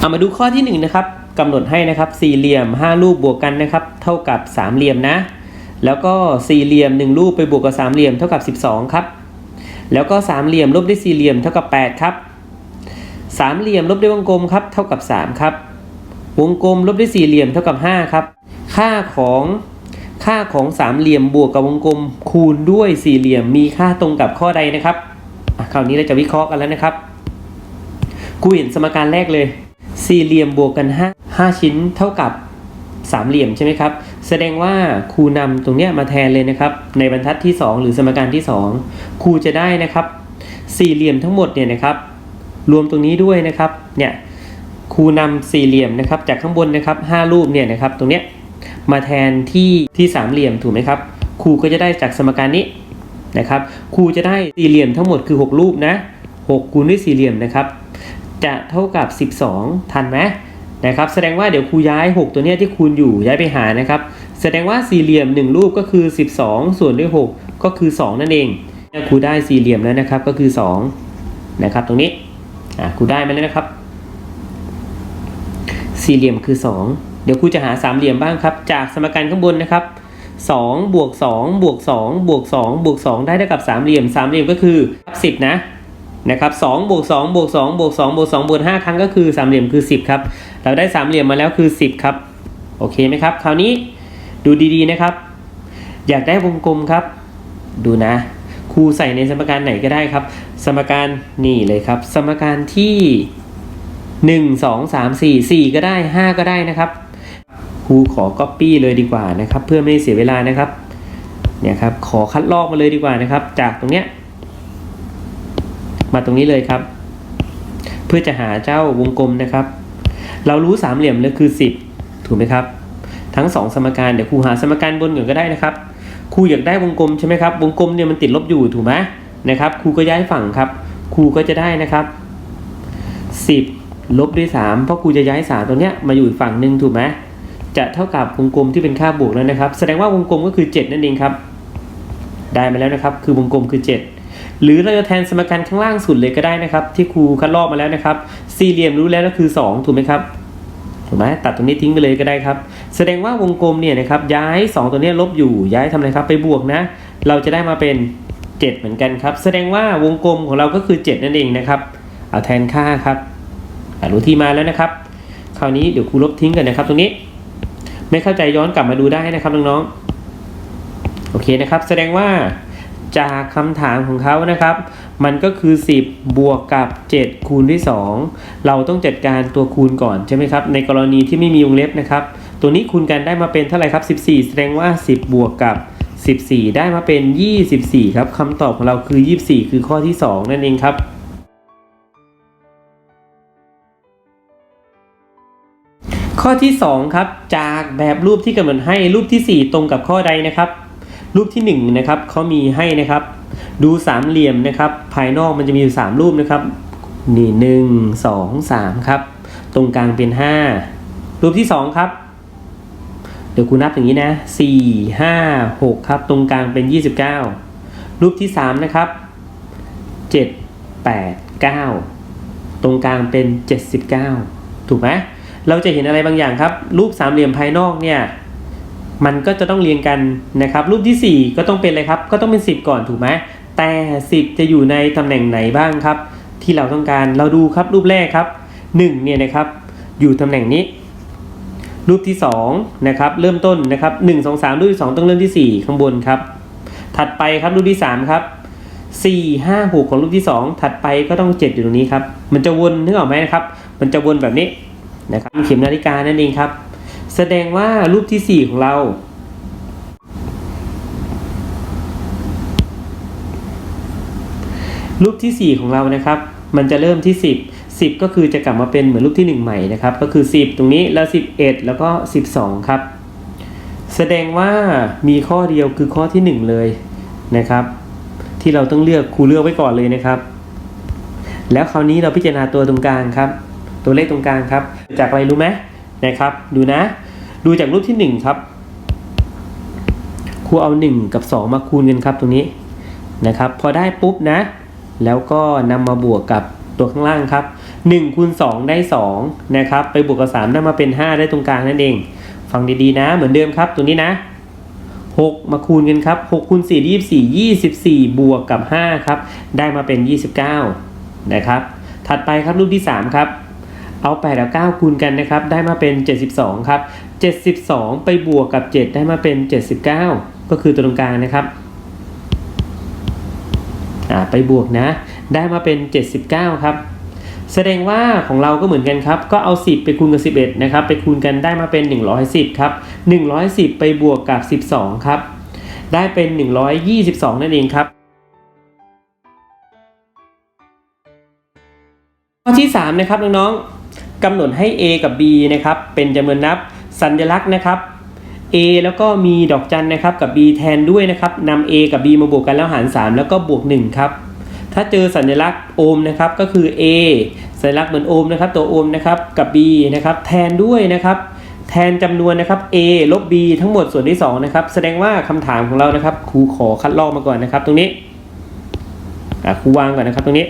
เอามาดูข้อที่1นงนะครับกำหนดให้นะครับสี่เหลี่ยม 5 รูปบวกกันนะครับเท่ากับสามเหลี่ยมนะ แล้วก็สี่เหลี่ยม 1 รูปไปบวกกับสามเหลี่ยมเท่ากับ 12 ครับ แล้วก็สามเหลี่ยมลบด้วยสี่เหลี่ยมเท่ากับ 8 ครับสามเหลี่ยมลบด้วยวงกลมครับเท่ากับ 3 ครับ วงกลมลบด้วยสี่เหลี่ยมเท่ากับ 5 ครับ ค่าของค่าของสามเหลี่ยมบวกกับวงกลมคูณด้วยสี่เหลี่ยมมีค่าตรงกับข้อใดนะครับคราวนี้เราจะวิเคราะห์กันแล้วนะครับ กูเห็นสมการแรกเลย สี่เหลี่ยมบวกกัน 5 5 ชิ้นเท่ากับสามเหลี่ยมใช่ไหมครับ แสดงว่าครูนำตรงเนี้ยมาแทนเลยนะครับ ในบรรทัดที่ 2 หรือสมการที่ 2 ครูจะได้นะครับ สี่เหลี่ยมทั้งหมดเนี่ยนะครับ รวมตรงนี้ด้วยนะครับ เนี่ยครูนำสี่เหลี่ยมนะครับ จากข้างบนนะครับห้ารูปเนี่ยนะครับ ตรงเนี้ยมาแทนที่ที่สามเหลี่ยมถูกไหมครับ ครูก็จะได้จากสมการนี้นะครับ ครูจะได้สี่เหลี่ยมทั้งหมดคือ 6 รูปนะ6คูณด้วยสี่เหลี่ยมนะครับ จะเท่ากับ 12 ทันไหมนะครับแสดงว่าเดี๋ยวครูย้าย 6 ตัวเนี้ยที่คูณอยู่ย้ายไปหานะครับแสดงว่าสี่เหลี่ยม 1 รูปก็คือ 12 ส่วนด้วย 6 ก็คือ 2 นั่นเองครูได้สี่เหลี่ยมแล้วนะครับก็คือ 2 นะครับตรงนี้ครูได้มาแล้วนะครับ สี่เหลี่ยมคือ 2 เดี๋ยวครูจะหาสามเหลี่ยมบ้างครับ จากสมการข้างบนนะครับ2บวก2บวก2บวก2บวก2ได้เท่ากับสามเหลี่ยมสามเหลี่ยมก็คือ10นะ นะครับ2บวก2บวก2บวก2บวก2บวก5ครั้งก็คือสามเหลี่ยมคือ10ครับเราได้สามเหลี่ยมมาแล้วคือ10ครับโอเคไหมครับ คราวนี้ดูดีๆนะครับ อยากได้วงกลมครับ ดูนะครูใส่ในสมการไหนก็ได้ครับ สมการนี่เลยครับ สมการที่1 2 3 4 4ก็ได้5ก็ได้นะครับครูขอ Copy เลยดีกว่านะครับ เพื่อไม่เสียเวลานะครับเนี่ยครับขอคัดลอกมาเลยดีกว่านะครับ จากตรงเนี้ย มาตรงนี้เลยครับ เพื่อจะหาเจ้าวงกลมนะครับ เรารู้สามเหลี่ยมเลยคือ 10 ถูกไหมครับ ทั้ง 2 สมการเดี๋ยวครูหาสมการบนก่อนก็ได้นะครับครูอยากได้วงกลมใช่ไหมครับวงกลมเนี่ยมันติดลบอยู่ถูกไหมนะครับครูก็ย้ายฝั่งครับครูก็จะได้นะครับ 10 ลบด้วย 3 เพราะครูจะย้าย 3 ตรงเนี้ยมาอยู่อีกฝั่งหนึ่งถูกไหมจะเท่ากับวงกลมที่เป็นค่าบวกแล้วนะครับ แสดงว่าวงกลมก็คือ 7 นั่นเองครับ ได้มาแล้วนะครับ คือวงกลมคือ 7 หรือเราจะแทนสมการข้างล่างสุดเลยก็ได้นะครับ ที่ครูคัดลอกมาแล้วนะครับ สี่เหลี่ยมรู้แล้วก็คือ 2 ถูกไหมครับถูกไหมตัดตรงนี้ทิ้งไปเลยก็ได้ครับ แสดงว่าวงกลมเนี่ยนะครับย้าย 2 ตัวนี้ลบอยู่ย้ายทำอะไรครับไปบวกนะ เราจะได้มาเป็น 7 เหมือนกันครับ แสดงว่าวงกลมของเราก็คือ 7 นั่นเองนะครับเอาแทนค่าครับรู้ที่มาแล้วนะครับ คราวนี้เดี๋ยวครูลบทิ้งกันนะครับ ตรงนี้ ไม่เข้าใจย้อนกลับมาดูได้นะครับน้องๆโอเคนะครับ แสดงว่า จากคำถามของเขานะครับ มันก็คือ 10 บวกกับ 7 คูณด้วย 2 เราต้องจัดการตัวคูณก่อนใช่ไหมครับ ในกรณีที่ไม่มีวงเล็บนะครับ ตัวนี้คูณกันได้มาเป็นเท่าไหร่ครับ 14 แสดงว่า 10 บวกกับ 14 ได้มาเป็น 24 ครับคำตอบของเราคือ 24 คือข้อที่ 2 นั่นเองครับข้อที่ 2 ครับ จากแบบรูปที่กำหนดให้รูปทีสี่4 ตรงกับข้อใดนะครับ รูปที่1นะครับเขามีให้นะครับ ดูสามเหลี่ยมนะครับ ภายนอกมันจะมีอยู่3รูปนะครับนี่หนึ่งสองสามครับ ตรงกลางเป็น5รูปที่2ครับ เดี๋ยวคุณนับอย่างนี้นะสี่ห้าหกครับ ตรงกลางเป็น29รูปที่3นะครับ7 8 9ตรงกลางเป็น79ถูกไหมเราจะเห็นอะไรบางอย่างครับ รูปสามเหลี่ยมภายนอกเนี่ย มันก็จะต้องเรียงกันนะครับ รูปที่ 4 ก็ต้องเป็นอะไรครับ ก็ต้องเป็น 10 ก่อนถูกไหมแต่ 10 จะอยู่ในตำแหน่งไหนบ้างครับ ที่เราต้องการเราดูครับรูปแรกครับ1เนี่ยนะครับอยู่ตำแหน่งนี้ รูปที่2นะครับเริ่มต้นนะครับ1 2 3 รูปที่ 2 ต้องเริ่มที่ 4 ข้างบนครับ ถัดไปครับรูปที่ 3 ครับ4 5 6 ของรูปที่ 2 ถัดไปก็ต้อง 7 อยู่ตรงนี้ครับ มันจะวนนึกออกไหมนะครับ มันจะวนแบบนี้นะครับเข็มนาฬิกานั่นเองครับ แสดงว่ารูปที่ 4 ของเรา รูปที่ 4 ของเรานะครับ มันจะเริ่มที่ 10 10 ก็คือจะกลับมาเป็นเหมือนรูปที่ 1 ใหม่นะครับ ก็คือ 10 ตรงนี้แล้ว 11 แล้วก็ 12 ครับ แสดงว่ามีข้อเดียวคือข้อที่ 1 เลยนะครับ ที่เราต้องเลือกครูเลือกไว้ก่อนเลยนะครับ แล้วคราวนี้เราพิจารณาตัวตรงกลางครับ ตัวเลขตรงกลางครับ จากอะไรรู้ไหมนะครับ ดูนะ ดูจากรูปที่ 1 ครับครูเอา 1 กับ 2 มาคูณกันครับตรงนี้นะครับ พอได้ปุ๊บนะ แล้วก็นำมาบวกกับตัวข้างล่างครับ1คูณ2ได้2นะครับไปบวกกับ3ได้มาเป็น 5 ได้ตรงกลางนั่นเอง ฟังดีๆนะ เหมือนเดิมครับตัวนี้นะ 6 มาคูณกันครับ6คูณ4 24 24 บวกกับ 5 ครับ ได้มาเป็น 29 นะครับ ถัดไปครับรูปที่ 3 ครับเอา8กับ9คูณกันนะครับ ได้มาเป็น 72 ครับ 72 ไปบวกกับ 7 ได้มาเป็น 79 ก็คือตัวตรงกลางนะครับอ่าไปบวกนะ ได้มาเป็น 79 ครับ แสดงว่าของเราก็เหมือนกันครับ ก็เอา 10 ไปคูณกับ 11 นะครับ ไปคูณกันได้มาเป็น 110 ครับ 110 ไปบวกกับ 12 ครับ ได้เป็น 122 นั่นเองครับข้อที่ 3 นะครับน้องๆกำหนดให้ a กับ b นะครับ เป็นจำนวนนับ สัญลักษณ์นะครับ a แล้วก็มีดอกจันนะครับกับ b แทนด้วยนะครับนำ a กับ b มาบวกกันแล้วหาร 3 แล้วก็บวก 1 ครับ ถ้าเจอสัญลักษณ์โอห์มนะครับก็คือ a สัญลักษณ์เหมือนโอห์มนะครับตัวโอห์มนะครับกับ b นะครับแทนด้วยนะครับแทนจำนวนนะครับ a ลบ b ทั้งหมดส่วนที่2นะครับแสดงว่าคำถามของเรานะครับครูขอคัดลอกมาก่อนนะครับ ตรงนี้ครูวางก่อนนะครับตรงนี้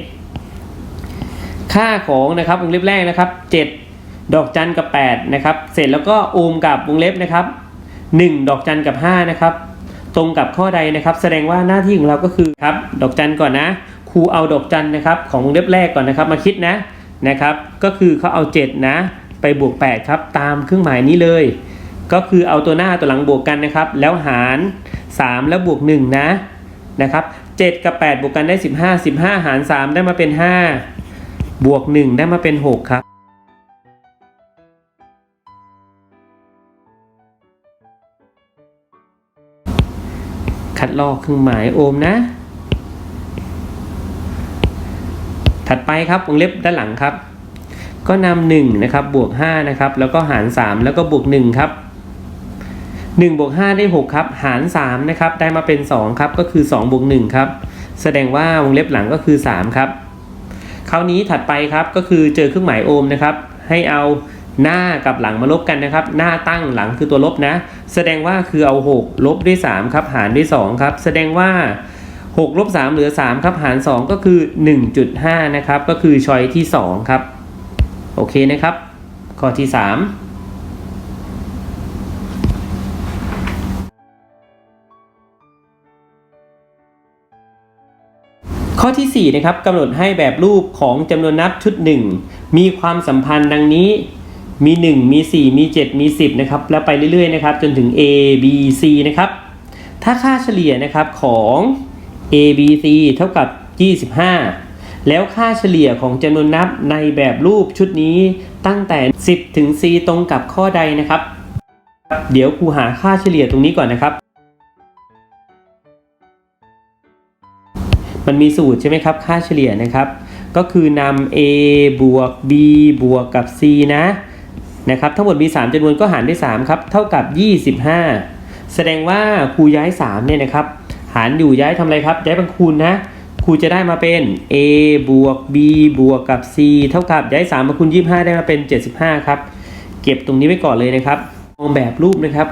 ค่าของนะครับวงเล็บแรกนะครับ 7 ดอกจันกับ8นะครับเสร็จแล้วก็โอมกับวงเล็บนะครับ 1 ดอกจันกับ5นะครับตรงกับข้อใดนะครับ แสดงว่าหน้าที่ของเราก็คือครับดอกจันก่อนนะครูเอาดอกจันนะครับของวงเล็บแรกก่อนนะครับมาคิดนะนะครับ ก็คือเขาเอา7นะไปบวก8ครับตามเครื่องหมายนี้เลย ก็คือเอาตัวหน้าตัวหลังบวกกันนะครับ แล้วหาร 3 แล้วบวก1นะนะครับ7กับ 8 บวกกันได้ 15 15 หาร 3 ได้มาเป็น 5 บวก 1 ได้มาเป็น 6 ครับ คัดลอกเครื่องหมายโอห์มนะ ถัดไปครับวงเล็บด้านหลังครับ ก็นำหนึ่งนะครับบวก5นะครับแล้วก็หาร 3 แล้วก็บวก1ครับ1บวก5ได้6ครับหาร3นะครับได้มาเป็น2ครับก็คือ2บวก1ครับแสดงว่าวงเล็บหลังก็คือ 3 ครับ คราวนี้ถัดไปครับก็คือเจอเครื่องหมายโอห์มนะครับ ให้เอา หน้ากับหลังมาลบกันนะครับ หน้าตั้งหลังคือตัวลบนะ แสดงว่าคือเอา 6 ลบด้วย 3 ครับ หารด้วย 2 ครับ แสดงว่า 6 ลบ 3 เหลือ 3 ครับ หาร 2 ก็คือ 1.5 นะครับ ก็คือชอยที่ 2 ครับ โอเคนะครับ ข้อที่ 3ข้อทีสี่4 นะครับกำหนดให้แบบรูปของจำนวนนับชุด 1 มีความสัมพันธ์ดังนี้ มี 1 มี 4 มี 7 มี 10 นะครับ แล้วไปเรื่อยๆนะครับจนถึง A B C นะครับ ถ้าค่าเฉลี่ยนะครับของ A B C เท่ากับ 25 แล้วค่าเฉลี่ยของจำนวนนับในแบบรูปชุดนี้ตั้งแต่ 10 ถึง C ตรงกับข้อใดนะครับ เดี๋ยวครูหาค่าเฉลี่ยตรงนี้ก่อนนะครับ มันมีสูตรใช่ไหมครับ ค่าเฉลี่ยนะครับก็คือนำ a บวก b บวกกับ c นะ นะครับทั้งหมดมี 3จำนวนก็หารด้วย3ครับเท่ากับ 25 แสดงว่าครูย้าย3เนี่ยนะครับหารอยู่ย้ายทำอะไรครับย้ายเป็นคูณนะครูจะได้มาเป็น a บวก b บวกกับ c เท่ากับย้าย3มาคูณ25 ได้มาเป็น 75 ครับ เก็บตรงนี้ไว้ก่อนเลยนะครับมองแบบรูปนะครับ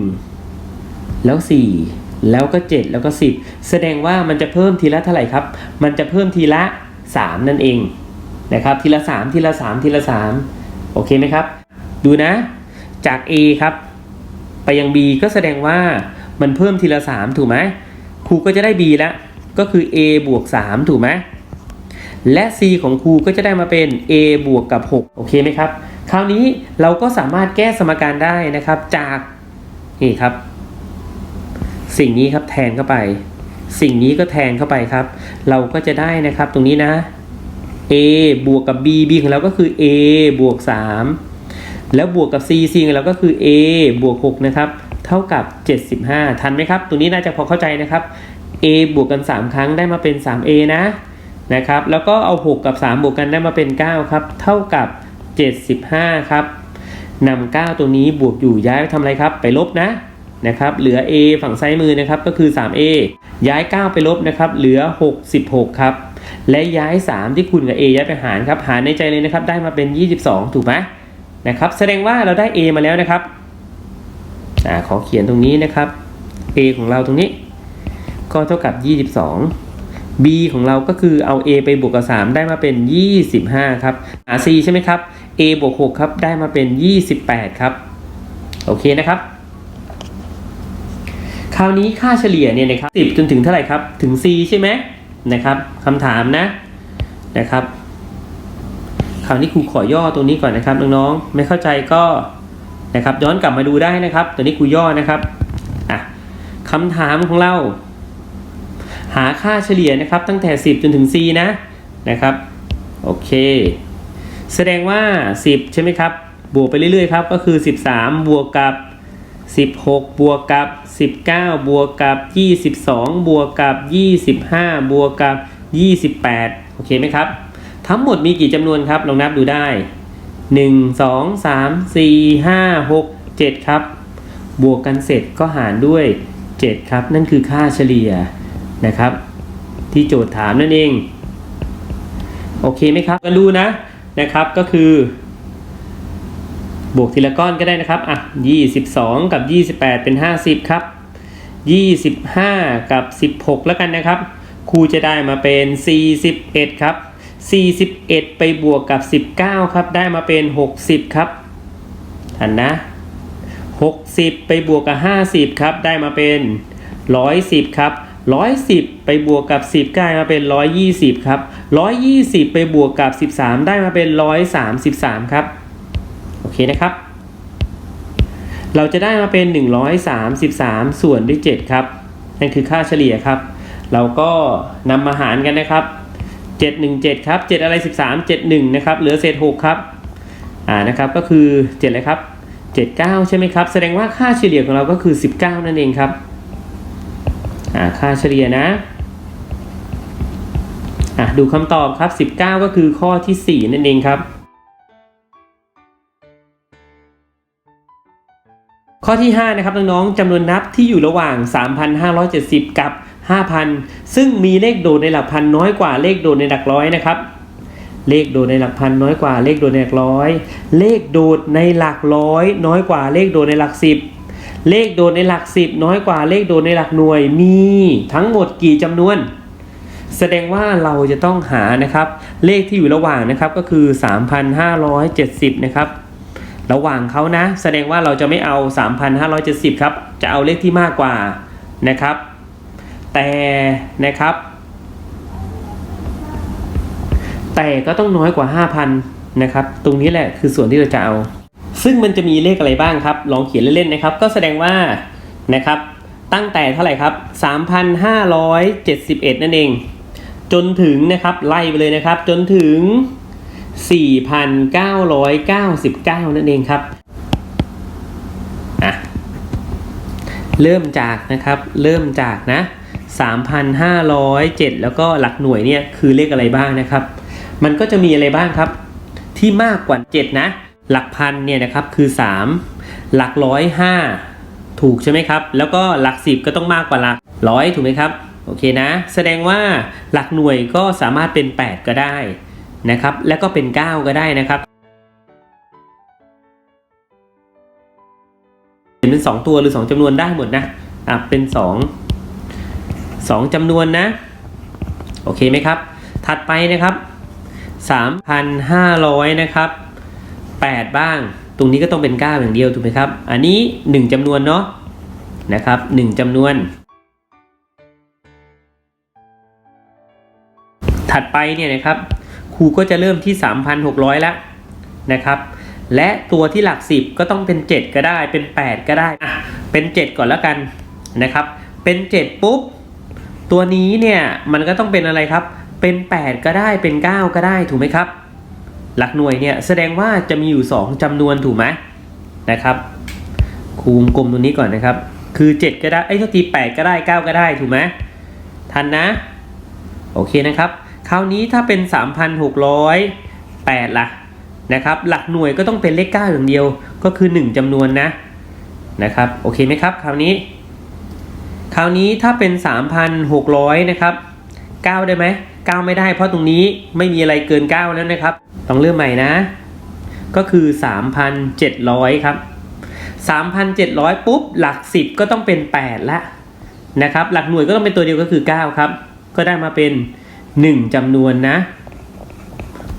1 แล้ว 4 แล้วก็ 7 แล้วก็ 10 แสดงว่ามันจะเพิ่มทีละเท่าไหร่ครับ มันจะเพิ่มทีละ 3 นั่นเองนะครับทีละ 3 ทีละ 3 ทีละ 3 โอเคไหมครับ ดูนะ จาก A ครับ ไปยัง B ก็แสดงว่ามันเพิ่มทีละ 3 ถูกไหมครูก็จะได้ B แล้วก็คือ A บวก 3 ถูกไหมและ C ของครูก็จะได้มาเป็น A บวกกับ 6 โอเคไหมครับ คราวนี้เราก็สามารถแก้สมการได้นะครับจากนี่ครับ สิ่งนี้ครับแทนเข้าไป สิ่งนี้ก็แทนเข้าไปครับ เราก็จะได้นะครับตรงนี้นะ a บวกกับ b b ของเราก็คือ a บวก 3 แล้วบวกกับ c c ของเราก็คือ a บวก 6 นะครับ เท่ากับ 75 ทันไหมครับ ตรงนี้น่าจะพอเข้าใจนะครับ a บวกกัน 3 ครั้งได้มาเป็น 3a นะนะครับ แล้วก็เอา 6 กับ 3 บวกกันได้มาเป็น 9 ครับ เท่ากับ 75 ครับนำ9ตรงนี้บวกอยู่ย้ายไปทำอะไรครับ ไปลบนะนะครับเหลือ a ฝั่งซ้ายมือนะครับก็คือ 3a ย้าย 9 ไปลบนะครับเหลือ 66 ครับ และย้าย 3 ที่คูณกับ a ย้ายไปหารครับ หารในใจเลยนะครับ ได้มาเป็น 22 ถูกไหมนะครับ แสดงว่าเราได้ a มาแล้วนะครับอ่าขอเขียนตรงนี้นะครับ a ของเราตรงนี้ ก็เท่ากับ 22บ b ของเราก็คือเอา a ไปบวกกับ 3 ได้มาเป็น 25 ครับหา c ใช่ไหมครับ a บวก 6 ครับได้มาเป็น 28 ครับ โอเคนะครับ คราวนี้ค่าเฉลี่ยเนี่ยนะครับ10 จนถึงเท่าไหร่ครับ ถึง c ใช่ไหม นะครับคำถามนะนะครับคราวนี้ครูขอย่อตรงนี้ก่อนนะครับน้องๆไม่เข้าใจก็นะครับย้อนกลับมาดูได้นะครับ ตัวนี้ครูย่อนะครับอะคำถามของเรา หาค่าเฉลี่ยนะครับ ตั้งแต่ 10 จนถึง c นะนะครับโอเค แสดงว่า 10 ใช่ไหมครับ บวกไปเรื่อยๆครับก็คือ 13 บวกกับ 16 บวกกับ 19 บวกกับ 22 บวกกับ 25 บวกกับ 28 โอเคไหมครับ ทั้งหมดมีกี่จำนวนครับลองนับดูได้ 1 2 3 4 5 6 7 ครับ บวกกันเสร็จก็หารด้วย 7 ครับ นั่นคือค่าเฉลี่ยนะครับ ที่โจทย์ถามนั่นเอง โอเคไหมครับกันดูนะนะครับก็คือ บวกทีละก้อนก็ได้นะครับอะ22 กับ 28 เป็น 50 ครับ 25 กับ 16 แล้วกันนะครับครูจะได้มาเป็น 41 ครับ 41 ไปบวกกับ 19 ครับ ได้มาเป็น 60 ครับทันนะ 60 ไปบวกกับ 50 ครับ ได้มาเป็น 110 ครับ 110 ไปบวกกับ 10ได้มาเป็น 120 ครับ 120 ไปบวกกับ 13 ได้มาเป็น 133 ครับ โอเคนะครับ เราจะได้มาเป็น 133 ส่วนด้วย 7 ครับ นั่นคือค่าเฉลี่ยครับ เราก็นำมาหารกันนะครับ 717 ครับ 7 อะไร 13 71 นะครับ เหลือเศษ 6 ครับ อ่า นะครับ ก็คือ7เลยครับ 79 ใช่ไหมครับ แสดงว่าค่าเฉลี่ยของเราก็คือ 19 นั่นเองครับ อ่า ค่าเฉลี่ยนะอะดูคำตอบครับ 19 ก็คือข้อที่ 4 นั่นเองครับ ข้อที่ 5 นะครับน้องๆจำนวนนับที่อยู่ระหว่าง 3,570 กับ 5,000 ซึ่งมีเลขโดดในหลักพันน้อยกว่าเลขโดดในหลักร้อยนะครับ เลขโดดในหลักพันน้อยกว่าเลขโดดในหลักร้อย เลขโดดในหลักร้อย น้อยกว่าเลขโดดในหลักสิบเลขโดดในหลักสิบน้อยกว่าเลขโดดในหลักหน่วย มีทั้งหมดกี่จำนวน แสดงว่าเราจะต้องหานะครับ เลขที่อยู่ระหว่างนะครับก็คือ 3,570 นะครับ ระหว่างเขานะ แสดงว่าเราจะไม่เอา 3,570 ครับ จะเอาเลขที่มากกว่านะครับ แต่นะครับ แต่ก็ต้องน้อยกว่า 5,000 นะครับ ตรงนี้แหละคือส่วนที่เราจะเอา ซึ่งมันจะมีเลขอะไรบ้างครับ ลองเขียนเล่นๆนะครับ ก็แสดงว่านะครับ ตั้งแต่เท่าไหร่ครับ 3,571 นั่นเอง จนถึงนะครับ ไล่ไปเลยนะครับ จนถึง 4,999 นั่นเองครับอะเริ่มจากนะครับ เริ่มจากนะ3,507 แล้วก็หลักหน่วยเนี่ยคือเลขอะไรบ้างนะครับ มันก็จะมีอะไรบ้างครับ ที่มากกว่า 7 นะ หลักพันเนี่ยนะครับคือ 3 หลักร้อยห้าถูกใช่ไหมครับ แล้วก็หลักสิบก็ต้องมากกว่าหลักร้อยถูกไหมครับ โอเคนะ แสดงว่าหลักหน่วยก็สามารถเป็น 8 ก็ได้ นะครับ แล้วก็เป็น 9 ก็ได้นะครับเป็น 2 ตัวหรือ 2จำนวนได้หมดนะอะเป็น 2 2จำนวนนะ โอเคไหมครับ ถัดไปนะครับ 3,500 นะครับ 8 บ้าง ตรงนี้ก็ต้องเป็น 9 อย่างเดียว ถูกไหมครับ อันนี้ 1จำนวนเนาะนะครับ 1จำนวน ถัดไปเนี่ยนะครับ รูก็จะเริ่มที่ 3,600 แล้วนะครับ และตัวที่หลัก 10 ก็ต้องเป็น 7 ก็ได้เป็น 8 ก็ได้อะเป็น 7 ก่อนแล้วกันนะครับ เป็น 7 ปุ๊บ ตัวนี้เนี่ยมันก็ต้องเป็นอะไรครับ เป็น 8 ก็ได้เป็น 9 ก็ได้ถูกไหมครับ หลักหน่วยเนี่ยแสดงว่าจะมีอยู่ 2จำนวนถูกไหมนะครับครูวงกลมตรงนี้ก่อนนะครับ คือ 7 ก็ได้ไอ้ยโทษที8ก็ได้ 9 ก็ได้ถูกไหมทันนะ โอเคนะครับ คราวนี้ถ้าเป็น 3,608ล่ะนะครับ หลักหน่วยก็ต้องเป็นเลข 9 อย่างเดียวก็คือ 1จำนวนนะนะครับโอเคไหมครับ คราวนี้ คราวนี้ถ้าเป็น 3,600 นะครับ 9 ได้ไหม9 ไม่ได้ เพราะตรงนี้ไม่มีอะไรเกิน 9 แล้วนะครับ ต้องเริ่มใหม่นะ ก็คือ 3,700 ครับ 3,700 ปุ๊บ หลัก 10 ก็ต้องเป็น 8 ละนะครับ หลักหน่วยก็ต้องเป็นตัวเดียวก็คือ 9 ครับ ก็ได้มาเป็น 1 จำนวนนะ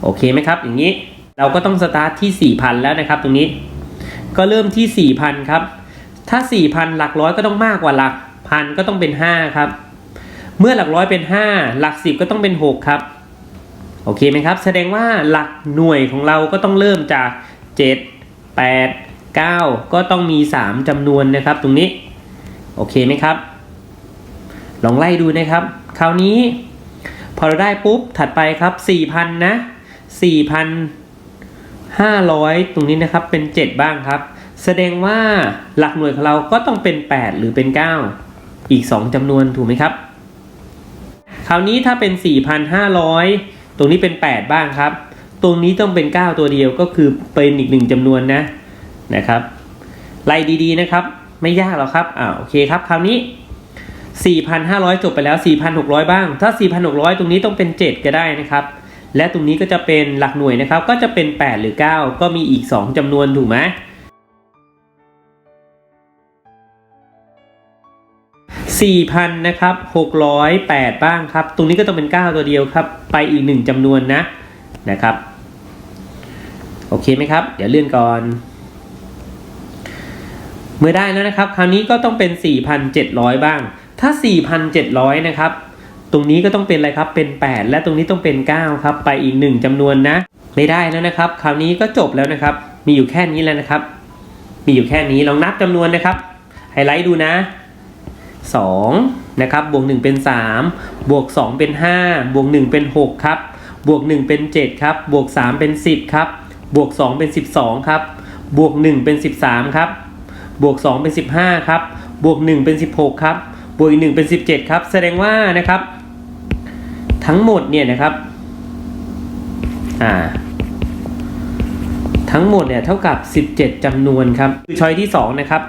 โอเคไหมครับ อย่างนี้เราก็ต้องสตาร์ทที่ 4,000 แล้วนะครับ ตรงนี้ ก็เริ่มที่ 4,000 ครับ ถ้า 4,000 หลักร้อยก็ต้องมากกว่าหลักพันก็ต้องเป็น 5 ครับ เมื่อหลักร้อยเป็น 5 หลัก 10 ก็ต้องเป็น 6 ครับ โอเคไหมครับ แสดงว่าหลักหน่วยของเราก็ต้องเริ่มจาก 7 8 9 ก็ต้องมี 3จำนวนนะครับ ตรงนี้ โอเคไหมครับ ลองไล่ดูนะครับ คราวนี้ พอเราได้ปุ๊บถัดไปครับ 4,000 นะ 4,500 ตรงนี้นะครับเป็น 7 บ้างครับ แสดงว่าหลักหน่วยของเราก็ต้องเป็น 8 หรือเป็น 9 อีก 2จำนวนถูกไหมครับ คราวนี้ถ้าเป็น 4,500 ตรงนี้เป็น 8 บ้างครับ ตรงนี้ต้องเป็น 9 ตัวเดียวก็คือเป็นอีกหนึ่งจำนวนนะนะครับไล่ดีๆนะครับ ไม่ยากหรอกครับอ่าโอเคครับคราวนี้ 4,500 จบไปแล้ว 4,600 บ้าง ถ้า 4,600 ตรงนี้ต้องเป็น 7 ก็ได้นะครับ และตรงนี้ก็จะเป็นหลักหน่วยนะครับ ก็จะเป็น 8 หรือ 9 ก็มีอีก 2จำนวนถูกไหม4,000 นะครับ 608 บ้างครับ ตรงนี้ก็ต้องเป็น 9 ตัวเดียวครับ ไปอีก 1จำนวนนะ นะครับ โอเคไหมครับ เดี๋ยวเลื่อนก่อนเมื่อได้แล้วนะครับ คราวนี้ก็ต้องเป็น 4,700 บ้าง ถ้า 4,700 นะครับ ตรงนี้ก็ต้องเป็นอะไรครับ เป็น 8 และตรงนี้ต้องเป็น 9 ครับ ไปอีก 1จำนวนนะ ไม่ได้แล้วนะครับ คราวนี้ก็จบแล้วนะครับ มีอยู่แค่นี้แล้วนะครับ มีอยู่แค่นี้ ลองนับจำนวนนะครับ ไฮไลท์ดูนะ 2 นะครับ บวก 1 เป็น 3 บวก 2 เป็น 5 บวก 1 เป็น 6 ครับ บวก 1 เป็น 7 ครับ บวก 3 เป็น 10 ครับ บวก 2 เป็น 12 ครับ บวก 1 เป็น 13 ครับ บวก 2 เป็น 15 ครับ บวก 1 เป็น 16 ครับ บวกอีก1เป็น 17 ครับ แสดงว่านะครับ ทั้งหมดเนี่ยนะครับอ่าทั้งหมดเนี่ยเท่ากับ 17จำนวนครับคือช้อยที่ 2 นะครับ